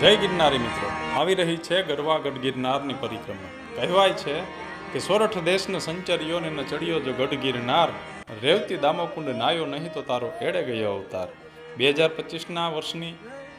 જય ગિરનારી મિત્રો. આવી રહી છે ગરવાગઢ ગિરનારની પરિક્રમા. કહેવાય છે કે સોરઠ દેશને સંચર્યો ને ચડ્યો જો ગઢ ગિરનાર. રેવતી દામોકુંડ નાયો નહીં તો તારો એડે ગયો અવતાર. બે હજાર પચીસના વર્ષની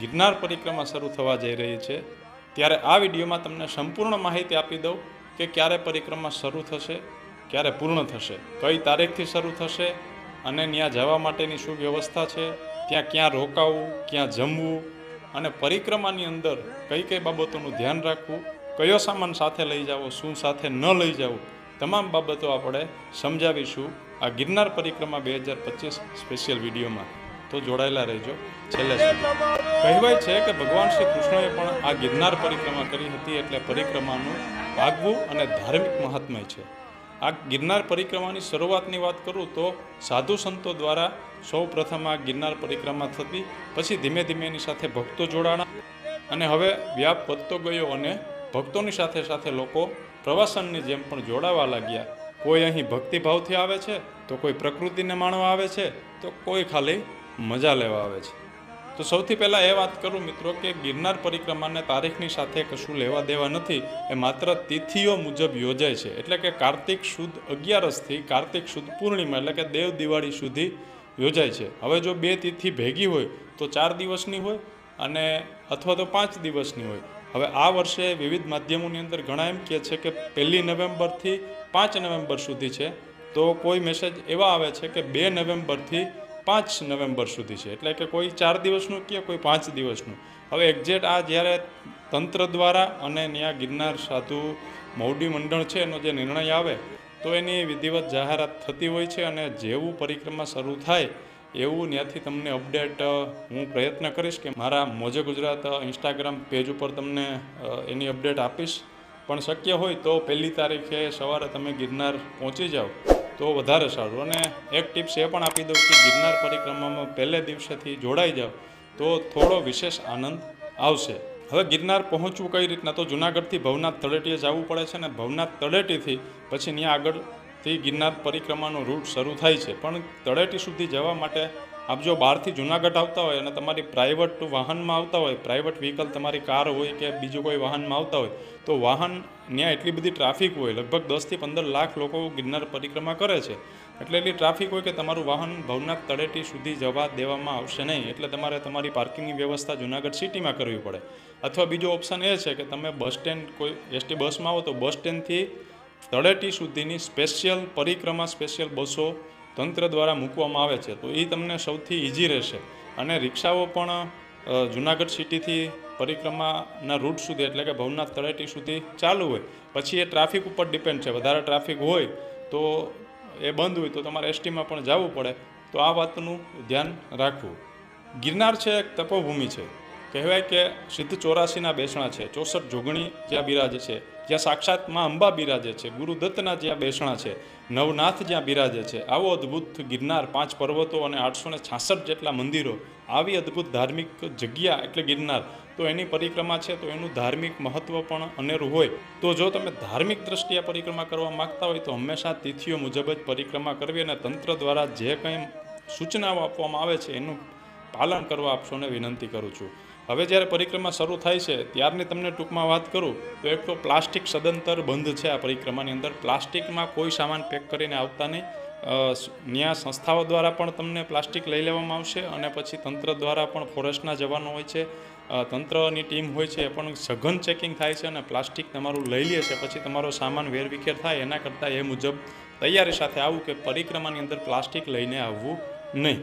ગિરનાર પરિક્રમા શરૂ થવા જઈ રહી છે. ત્યારે આ વિડીયોમાં તમને સંપૂર્ણ માહિતી આપી દઉં. કે ક્યારે પરિક્રમા શરૂ થશે, ક્યારે પૂર્ણ થશે, કઈ તારીખથી શરૂ થશે અને ત્યાં જવા માટેની શું વ્યવસ્થા છે, ત્યાં ક્યાં રોકાવું, ક્યાં જમવું અને પરિક્રમાની અંદર કઈ કઈ બાબતોનું ધ્યાન રાખવું, કયો સામાન સાથે લઈ જાવો, શું સાથે ન લઈ જવું, તમામ બાબતો આપણે સમજાવીશું આ ગિરનાર પરિક્રમા બે હજાર પચીસ સ્પેશિયલ વિડીયોમાં. તો જોડાયેલા રહેજો. છેલ્લે કહેવાય છે કે ભગવાન શ્રી કૃષ્ણએ પણ આ ગિરનાર પરિક્રમા કરી હતી એટલે પરિક્રમાનું ભાગવું અને ધાર્મિક મહાત્મય છે. આ ગિરનાર પરિક્રમાની શરૂઆતની વાત કરું તો સાધુ સંતો દ્વારા સૌ પ્રથમ આ ગિરનાર પરિક્રમા થતી, પછી ધીમે ધીમે એની સાથે ભક્તો જોડાણા અને હવે વ્યાપ વધતો ગયો અને ભક્તોની સાથે સાથે લોકો પ્રવાસનની જેમ પણ જોડાવા લાગ્યા. કોઈ અહીં ભક્તિભાવથી આવે છે, તો કોઈ પ્રકૃતિને માણવા આવે છે, તો કોઈ ખાલી મજા લેવા આવે છે. તો સૌથી પહેલાં એ વાત કરું મિત્રો કે ગિરનાર પરિક્રમાને તારીખની સાથે કશું લેવા દેવા નથી, એ માત્ર તિથિઓ મુજબ યોજાય છે. એટલે કે કાર્તિક સુદ અગિયારસથી કાર્તિક સુદ પૂર્ણિમા, એટલે કે દેવ દિવાળી સુધી યોજાય છે. હવે જો બે તિથિ ભેગી હોય, તો ચાર દિવસની હોય અને અથવા તો પાંચ દિવસની હોય. હવે આ વર્ષે વિવિધ માધ્યમોની અંદર ઘણા એમ કહે છે કે પહેલી નવેમ્બરથી પાંચ નવેમ્બર સુધી છે. તો કોઈ મેસેજ એવા આવે છે કે બે નવેમ્બરથી પાંચ નવેમ્બર સુધી છે. એટલે કે કોઈ ચાર દિવસનું કે કોઈ પાંચ દિવસનું. હવે એક્ઝેક્ટ આ જ્યારે તંત્ર દ્વારા અને ત્યાં ગિરનાર સાધુ મૌડી મંડળ છે, એનો જે નિર્ણય આવે, તો એની વિધિવત જાહેરાત થતી હોય છે અને જેવું પરિક્રમા શરૂ થાય એવું ત્યાંથી તમને અપડેટ હું પ્રયત્ન કરીશ કે મારા મોજે ગુજરાત ઇન્સ્ટાગ્રામ પેજ ઉપર તમને એની અપડેટ આપીશ. પણ શક્ય હોય તો પહેલી તારીખે સવારે તમે ગિરનાર પહોંચી જાઓ. તો વધારે સારું. અને એક ટિપ્સ એ પણ આપી દઉં કે ગિરનાર પરિક્રમામાં પહેલે દિવસેથી જોડાઈ જાઓ, તો થોડો વિશેષ આનંદ આવશે. હવે ગિરનાર પહોંચવું કઈ રીતના? તો જુનાગઢથી ભવનાથ તળેટીએ જવું પડે છે ને ભવનાથ તળેટીથી પછી ત્યાં આગળથી ગિરનાર પરિક્રમાનો રૂટ શરૂ થાય છે. પણ તળેટી સુધી જવા માટે આપ જો બહારથી જુનાગઢ આવતા હોય અને તમારી પ્રાઇવેટ વાહનમાં આવતા હોય પ્રાઇવેટ વ્હીકલ તમારી કાર હોય કે બીજું કોઈ વાહનમાં આવતા હોય, તો વાહન ત્યાં એટલી બધી ટ્રાફિક હોય, લગભગ દસથી પંદર લાખ લોકો ગિરનાર પરિક્રમા કરે છે. એટલે એટલી ટ્રાફિક હોય કે તમારું વાહન ભવનાથ તળેટી સુધી જવા દેવામાં આવશે નહીં. એટલે તમારે તમારી પાર્કિંગની વ્યવસ્થા જુનાગઢ સિટીમાં કરવી પડે. અથવા બીજો ઓપ્શન એ છે કે તમે બસ સ્ટેન્ડ કોઈ એસટી બસમાં આવો તો બસ સ્ટેન્ડથી તળેટી સુધીની સ્પેશિયલ પરિક્રમા સ્પેશિયલ બસો તંત્ર દ્વારા મૂકવામાં આવે છે, તો એ તમને સૌથી ઇઝી રહેશે. અને રિક્ષાઓ પણ જુનાગઢ સિટીથી પરિક્રમાના રૂટ સુધી, એટલે કે ભવનાથ તળેટી સુધી ચાલુ હોય. પછી એ ટ્રાફિક ઉપર ડિપેન્ડ છે. વધારે ટ્રાફિક હોય, તો એ બંધ હોય, તો તમારે એસટીમાં પણ જવું પડે. તો આ વાતનું ધ્યાન રાખવું. ગિરનાર છે એક તપોભૂમિ છે. કહેવાય કે સિદ્ધ ચોરાસીના બેસણા છે, ચોસઠ જોગણી જ્યાં બિરાજે છે, જ્યાં સાક્ષાતમાં અંબા બિરાજે છે ગુરુદત્તના જ્યાં બેસણા છે, નવનાથ જ્યાં બિરાજે છે, આવો અદ્ભુત ગિરનાર પાંચ પર્વતો અને આઠસો ને છાસઠ જેટલા મંદિરો, આવી અદ્ભુત ધાર્મિક જગ્યા એટલે ગિરનાર. તો એની પરિક્રમા છે, તો એનું ધાર્મિક મહત્ત્વ પણ અનેરું હોય. તો જો તમે ધાર્મિક દ્રષ્ટિએ પરિક્રમા કરવા માગતા હોય, તો હંમેશા તિથિઓ મુજબ જ પરિક્રમા કરવી અને તંત્ર દ્વારા જે કંઈ સૂચનાઓ આપવામાં આવે છે, એનું પાલન કરવા આપશો સૌને વિનંતી કરું છું. હવે જ્યારે પરિક્રમા શરૂ થાય છે, ત્યારની તમને ટૂંકમાં વાત કરું, તો એક તો પ્લાસ્ટિક સદંતર બંધ છે આ પરિક્રમાની અંદર. પ્લાસ્ટિકમાં કોઈ સામાન પેક કરીને આવતા નહીં. ત્યાં સંસ્થાઓ દ્વારા પણ તમને પ્લાસ્ટિક લઈ લેવામાં આવશે અને પછી તંત્ર દ્વારા પણ ફોરેસ્ટના જવાનો હોય છે તંત્રની ટીમ હોય છે, એ પણ સઘન ચેકિંગ થાય છે અને પ્લાસ્ટિક તમારું લઈ લે છે, પછી તમારો સામાન વેરવિખેર થાય, એના કરતાં એ મુજબ તૈયારી સાથે આવું કે પરિક્રમાની અંદર પ્લાસ્ટિક લઈને આવવું નહીં.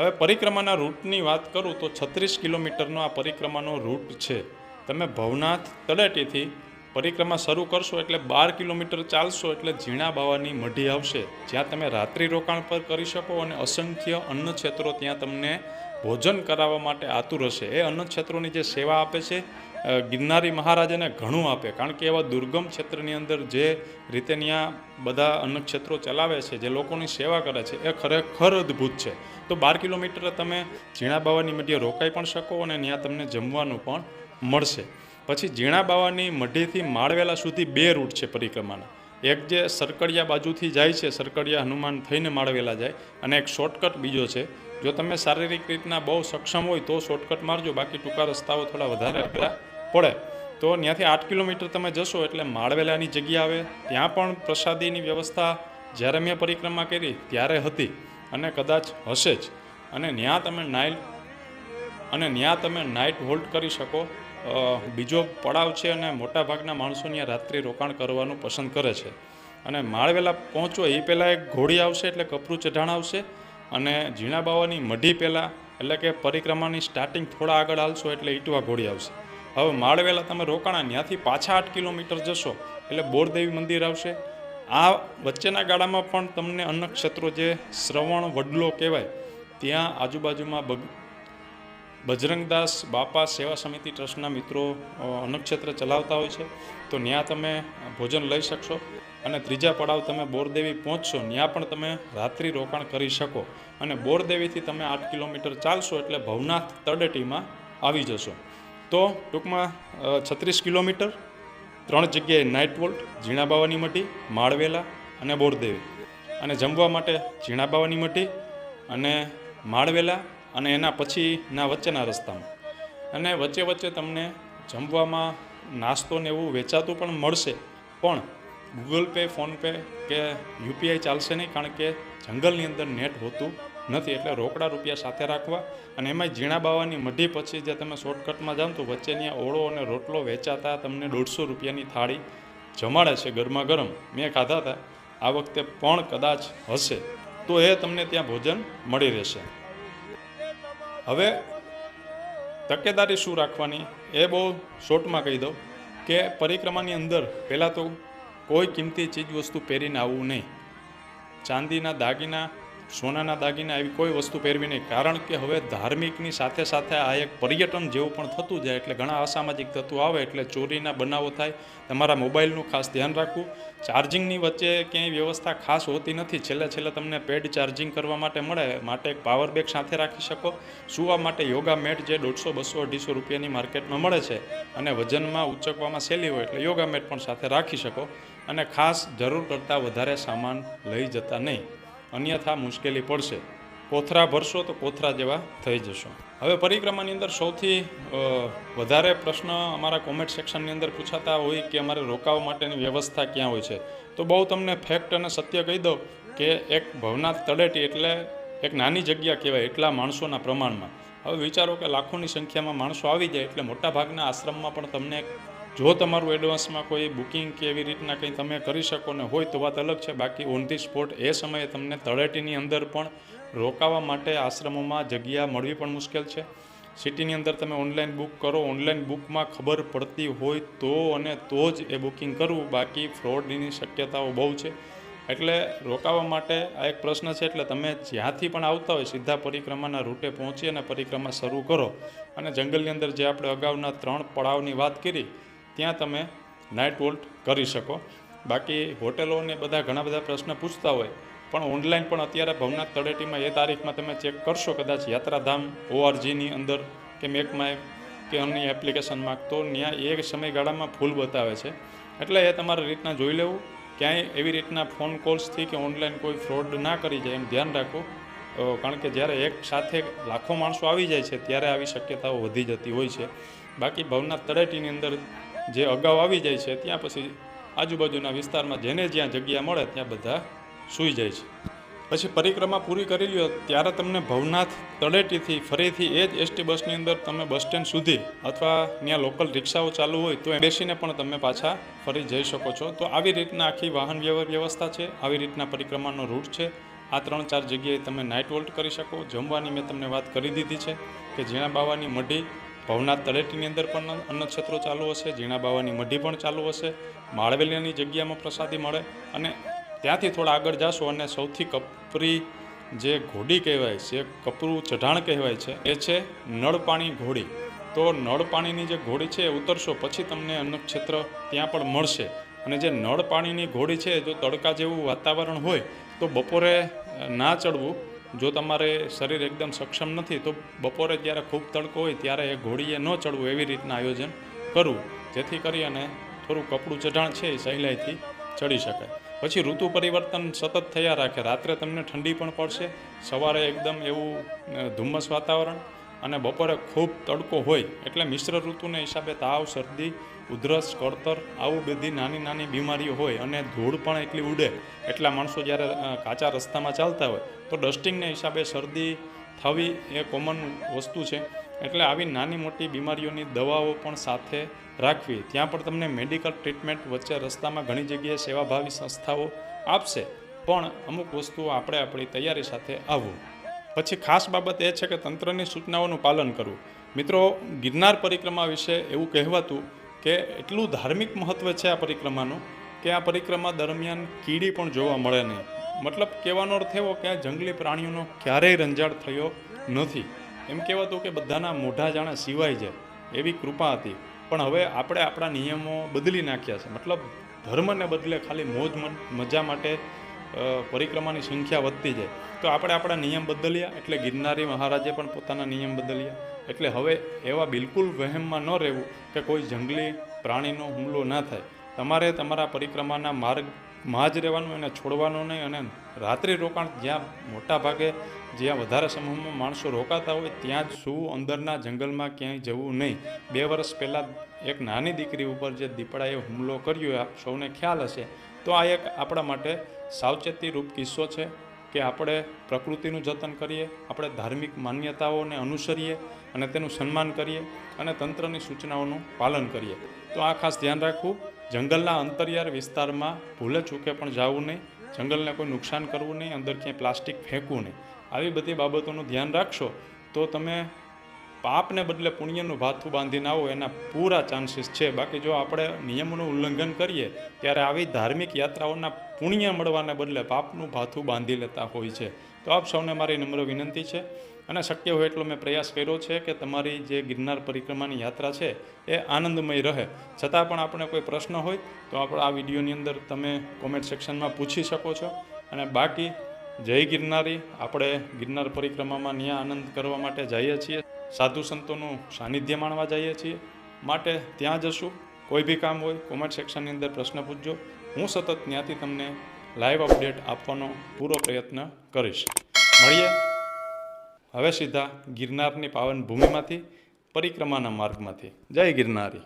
હવે પરિક્રમાના રૂટની વાત કરું તો છત્રીસ કિલોમીટરનો આ પરિક્રમાનો રૂટ છે. તમે ભવનાથ તળેટીથી પરિક્રમા શરૂ કરશો એટલે બાર કિલોમીટર ચાલશો એટલે ઝીણા બાવાની મઢી આવશે. જ્યાં તમે રાત્રિ રોકાણ પર કરી શકો અને અસંખ્ય અન્ન ક્ષેત્રો ત્યાં તમને ભોજન કરાવવા માટે આતુર હશે. એ અન્ન ક્ષેત્રોની જે સેવા આપે છે ગિરનારી મહારાજાને ઘણું આપે. કારણ કે એવા દુર્ગમ ક્ષેત્રની અંદર જે રીતે ત્યાં બધા અન્ન ક્ષેત્રો ચલાવે છે, જે લોકોની સેવા કરે છે, એ ખરેખર અદ્ભુત છે. તો બાર કિલોમીટર તમે ઝીણા બાવાની મઢીએ રોકાઈ પણ શકો અને ત્યાં તમને જમવાનું પણ મળશે. પછી ઝીણા બાવાની મઢીથી માળવેલા સુધી બે રૂટ છે પરિક્રમાના. એક જે સરકડિયા બાજુથી જાય છે, સરકડિયા હનુમાન થઈને માળવેલા જાય અને એક શોર્ટકટ બીજો છે જો તમે શારીરિક રીતના બહુ સક્ષમ હોય તો શોર્ટકટ મારજો, બાકી ટૂંકા રસ્તાઓ થોડા વધારે પડે. તો ત્યાંથી આઠ કિલોમીટર તમે જશો એટલે માળવેલાની જગ્યા આવે. ત્યાં પણ પ્રસાદીની વ્યવસ્થા જ્યારે મેં પરિક્રમા કરી ત્યારે હતી અને કદાચ હશે જ. અને ત્યાં તમે નાઇટ અને ત્યાં તમે નાઇટ હોલ્ડ કરી શકો. બીજો પડાવ છે અને મોટાભાગના માણસો ત્યાં રાત્રિ રોકાણ કરવાનું પસંદ કરે છે. અને માળવેલા પહોંચો એ પહેલાં એક ઘોડી આવશે એટલે કપરું ચઢાણ આવશે. અને ઝીણા બાવાની મઢી પહેલાં, એટલે કે પરિક્રમાની સ્ટાર્ટિંગ થોડા આગળ હાલશો એટલે ઈટવા ઘોડી આવશે. હવે માળવેલા તમે રોકાણા ત્યાંથી પાછા આઠ કિલોમીટર જશો, એટલે બોરદેવી મંદિર આવશે. આ વચ્ચેના ગાળામાં પણ તમને અન્નક્ષેત્રો જે શ્રવણ વડલો કહેવાય, ત્યાં આજુબાજુમાં બગ, બજરંગદાસ બાપા સેવા સમિતિ ટ્રસ્ટના મિત્રો અન્નક્ષેત્ર ચલાવતા હોય છે. તો ત્યાં તમે ભોજન લઈ શકશો. અને ત્રીજા પડાવ તમે બોરદેવી પહોંચશો ત્યાં પણ તમે રાત્રિ રોકાણ કરી શકો. અને બોરદેવીથી તમે આઠ કિલોમીટર ચાલશો એટલે ભવનાથ તળેટીમાં આવી જશો. તો ટૂંકમાં છત્રીસ કિલોમીટર, ત્રણ જગ્યાએ નાઇટ વોલ્ટ ઝીણાબાવાની મટી, માળવેલા અને બોરદેવી. અને જમવા માટે ઝીણાબાવાની મટી અને માળવેલા અને એના પછીના વચ્ચેના રસ્તામાં. અને વચ્ચે વચ્ચે તમને જમવામાં નાસ્તો ને એવું વેચાતું પણ મળશે. પણ ગૂગલ પે ફોનપે કે યુપીઆઈ ચાલશે નહીં, કારણ કે જંગલની અંદર નેટ હોતું નથી. એટલે રોકડા રૂપિયા સાથે રાખવા અને એમાંય ઝીણા બાવાની મઢી પછી જે તમે શોર્ટકટમાં જાઓ તો વચ્ચેની આ ઓળો અને રોટલો વેચાતા તમને દોઢસો રૂપિયાની થાળી જમાડે છે ગરમા ગરમ. મેં ખાધા હતા. આ વખતે પણ કદાચ હશે. તો એ તમને ત્યાં ભોજન મળી રહેશે. હવે તકેદારી શું રાખવાની? એ બહુ શોર્ટમાં કહી દઉં કે પરિક્રમાની અંદર પહેલાં તો કોઈ કિંમતી ચીજ વસ્તુ પહેરીને આવવું નહીં. ચાંદીના દાગીના, સોનાના દાગીના એવી કોઈ વસ્તુ પહેરવી નહીં. કારણ કે હવે ધાર્મિકની સાથે સાથે આ એક પર્યટન જેવું પણ થતું જાય એટલે ઘણા અસામાજિક તત્વો આવે એટલે ચોરીના બનાવો થાય. તમારા મોબાઈલનું ખાસ ધ્યાન રાખવું. ચાર્જિંગની વચ્ચે ક્યાંય વ્યવસ્થા ખાસ હોતી નથી. છેલ્લે છેલ્લે તમને પેડ ચાર્જિંગ કરવા માટે મળે. માટે એક પાવર બેગ સાથે રાખી શકો. સુવા માટે યોગા મેટ જે દોઢસો, બસો, અઢીસો રૂપિયાની માર્કેટમાં મળે છે. અને વજનમાં ઉચકવામાં સહેલી હોય એટલે યોગા મેટ પણ સાથે રાખી શકો. અને ખાસ જરૂર કરતાં વધારે સામાન લઈ જતા નહીં. અન્યથા મુશ્કેલી પડશે. કોથરા ભરશો તો કોથરા જેવા થઈ જશો. હવે પરિક્રમાની અંદર સૌથી વધારે પ્રશ્ન અમારા કોમેન્ટ સેક્શનની અંદર પૂછાતા હોય કે અમારે રોકાવા માટેની વ્યવસ્થા ક્યાં હોય છે. તો બહુ તમને ફેક્ટ અને સત્ય કહી દઉં કે એક ભવનાથ તળેટી એટલે એક નાની જગ્યા કહેવાય એટલા માણસોના પ્રમાણમાં. હવે વિચારો કે લાખોની સંખ્યામાં માણસો આવી જાય એટલે મોટાભાગના આશ્રમમાં પણ તમને જો તમારું એડવાન્સમાં કોઈ બુકિંગ કે એવી રીતના કંઈ તમે કરી શકો ને હોય તો વાત અલગ છે. બાકી ઓન ધી સ્પોટ એ સમયે તમને તળેટીની અંદર પણ રોકાવા માટે આશ્રમોમાં જગ્યા મળવી પણ મુશ્કેલ છે. સિટીની અંદર તમે ઓનલાઈન બુક કરો ઓનલાઈન બુકમાં ખબર પડતી હોય તો અને તો જ એ બુકિંગ કરવું. બાકી ફ્રોડની શક્યતાઓ બહુ છે. એટલે રોકાવા માટે આ એક પ્રશ્ન છે, એટલે તમે જ્યાંથી પણ આવતા હોય સીધા પરિક્રમાના રૂટે પહોંચી અને પરિક્રમા શરૂ કરો. અને જંગલની અંદર જે આપણે અગાઉના ત્રણ પડાવની વાત કરી ત્યાં તમે નાઇટ વોલ્ટ કરી શકો. બાકી હોટેલોને બધા ઘણા બધા પ્રશ્ન પૂછતા હોય, પણ ઓનલાઈન પણ અત્યારે ભવનાથ તળેટીમાં એ તારીખમાં તમે ચેક કરશો કદાચ યાત્રાધામ ઓઆરજીની અંદર કે મેકમાય કે અન્ય એપ્લિકેશનમાં તો ત્યાં એ સમયગાળામાં ફૂલ બતાવે છે. એટલે એ તમારી રીતના જોઈ લેવું, ક્યાંય એવી રીતના ફોન કોલ્સથી કે ઓનલાઈન કોઈ ફ્રોડ ના કરી જાય એમ ધ્યાન રાખો. કારણ કે જ્યારે એક સાથે લાખો માણસો આવી જાય છે, ત્યારે આવી શક્યતાઓ વધી જતી હોય છે. બાકી ભવનાથ તળેટીની અંદર જે અગાઉ આવી જાય છે, ત્યાં પછી આજુબાજુના વિસ્તારમાં જેને જ્યાં જગ્યા મળે ત્યાં બધા સૂઈ જાય છે. પછી પરિક્રમા પૂરી કરી લ્યો ત્યારે તમને ભવનાથ તળેટીથી ફરીથી એ જ એસટી બસની અંદર તમે બસ સ્ટેન્ડ સુધી અથવા ત્યાં લોકલ રિક્ષાઓ ચાલુ હોય તો બેસીને પણ તમે પાછા ફરી જઈ શકો છો. તો આવી રીતના આખી વાહન વ્યવહાર વ્યવસ્થા છે, આવી રીતના પરિક્રમાનો રૂટ છે. આ ત્રણ ચાર જગ્યાએ તમે નાઇટ વોલ્ટ કરી શકો. જમવાની મેં તમને વાત કરી દીધી છે કે ઝીણા બાવાની મઢી ભવનાથ તળેટીની અંદર પણ અન્નક્ષેત્રો ચાલુ હશે, ઝીણા બાવાની મઢી પણ ચાલુ હશે, માળવેલીની જગ્યામાં પ્રસાદી મળે અને ત્યાંથી થોડા આગળ જાશો અને સૌથી કપરી જે ઘોડી કહેવાય છે, કપરું ચઢાણ કહેવાય છે, એ છે નળપાણી ઘોડી. તો નળપાણીની જે ઘોડી છે એ ઉતરશો પછી તમને અન્નક્ષેત્ર ત્યાં પણ મળશે. અને જે નળ પાણીની ઘોડી છે, જો તડકા જેવું વાતાવરણ હોય, તો બપોરે ના ચડવું જો તમારે શરીર એકદમ સક્ષમ નથી, તો બપોરે જ્યારે ખૂબ તડકો હોય ત્યારે એ ઘોડીએ ન ચડવું એવી રીતના આયોજન કરવું, જેથી કરી અને થોડું કપડું ચઢાણ છે એ સહેલાઈથી ચડી શકાય. પછી ઋતુ પરિવર્તન સતત થયા રાખે. રાત્રે તમને ઠંડી પણ પડશે, સવારે એકદમ એવું ધુમ્મસ વાતાવરણ અને બપોરે ખૂબ તડકો હોય એટલે મિશ્ર ઋતુને હિસાબે તાવ, શરદી, ઉધરસ, કળતર આવું બધી નાની નાની બીમારીઓ હોય અને ધૂળ પણ એટલી ઉડે. એટલા માણસો જ્યારે કાચા રસ્તામાં ચાલતા હોય તો ડસ્ટિંગને હિસાબે શરદી, થવી એ કોમન વસ્તુ છે. એટલે આવી નાની મોટી બીમારીઓની દવાઓ પણ સાથે રાખવી. ત્યાં પણ તમને મેડિકલ ટ્રીટમેન્ટ વચ્ચે રસ્તામાં ઘણી જગ્યાએ સેવાભાવી સંસ્થાઓ આપશે. પણ અમુક વસ્તુઓ આપણે આપણી તૈયારી સાથે આવવું પછી ખાસ બાબત એ છે કે તંત્રની સૂચનાઓનું પાલન કરવું. મિત્રો, ગિરનાર પરિક્રમા વિશે એવું કહેવાતું કે એટલું ધાર્મિક મહત્ત્વ છે આ પરિક્રમાનું કે આ પરિક્રમા દરમિયાન કીડી પણ જોવા મળે નહીં. મતલબ કહેવાનો અર્થ એવો કે આ જંગલી પ્રાણીઓનો ક્યારેય રંજાડ થયો નથી. એમ કહેવાતું કે બધાના મોઢા જાણે સિવાય જાય, એવી કૃપા હતી. પણ હવે આપણે આપણા નિયમો બદલી નાખ્યા છે. મતલબ ધર્મને બદલે ખાલી મોજ મજા માટે પરિક્રમાની સંખ્યા વધતી જાય. તો આપણે આપણા નિયમ બદલ્યા એટલે ગિરનારી મહારાજે પણ પોતાના નિયમ બદલ્યા. એટલે હવે એવા બિલકુલ વહેમમાં ન રહેવું કે કોઈ જંગલી પ્રાણીનો હુમલો ના થાય. તમારે તમારા પરિક્રમાના માર્ગમાં જ રહેવાનું એને છોડવાનું નહીં અને રાત્રિ રોકાણ જ્યાં મોટા ભાગે જ્યાં વધારે સમૂહમાં માણસો રોકાતા હોય ત્યાં જ શું અંદરના જંગલમાં ક્યાંય જવું નહીં. બે વર્ષ પહેલાં એક નાની દીકરી ઉપર જે દીપડાએ હુમલો કર્યો આપ સૌને ખ્યાલ હશે. તો આ એક આપણા માટે સાવચેતીરૂપ કિસ્સો છે કે આપણે પ્રકૃતિનું જતન કરીએ, આપણે ધાર્મિક માન્યતાઓને અનુસરીએ અને તેનું સન્માન કરીએ અને તંત્રની સૂચનાઓનું પાલન કરીએ. તો આ ખાસ ધ્યાન રાખવું. જંગલના અંતરિયાળ વિસ્તારમાં ભૂલે ચૂકે પણ જવું નહીં. જંગલને કોઈ નુકસાન કરવું નહીં. અંદર ક્યાંય પ્લાસ્ટિક ફેંકવું નહીં. આવી બધી બાબતોનું ધ્યાન રાખશો તો તમે પાપને બદલે પુણ્યનું ભાથું બાંધીને આવો, એના પૂરા ચાન્સીસ છે. બાકી જો આપણે નિયમોનું ઉલ્લંઘન કરીએ, ત્યારે આવી ધાર્મિક યાત્રાઓના પુણ્ય મળવાને બદલે પાપનું ભાથું બાંધી લેતા હોય છે. તો આપ સૌને મારી નમ્ર વિનંતી છે અને શક્ય હોય એટલો મેં પ્રયાસ કર્યો છે કે તમારી જે ગિરનાર પરિક્રમાની યાત્રા છે, એ આનંદમય રહે. છતાં પણ આપણે કોઈ પ્રશ્ન હોય, તો આપણે આ વિડીયોની અંદર તમે કોમેન્ટ સેક્શનમાં પૂછી શકો છો. અને બાકી, જય ગિરનારી. આપણે ગિરનાર પરિક્રમામાં ત્યાં આનંદ કરવા માટે જઈએ છીએ. સાધુ સંતોનું સાનિધ્ય માણવા જઈએ છીએ. માટે ત્યાં જશું. કોઈ બી કામ હોય કોમેન્ટ સેક્શનની અંદર પ્રશ્ન પૂછજો. હું સતત ત્યાંથી તમને લાઈવ અપડેટ આપવાનો પૂરો પ્રયત્ન કરીશ. મળીએ. હવે સીધા ગિરનારની પાવન ભૂમિમાંથી પરિક્રમાના માર્ગમાંથી. જય ગિરનારી.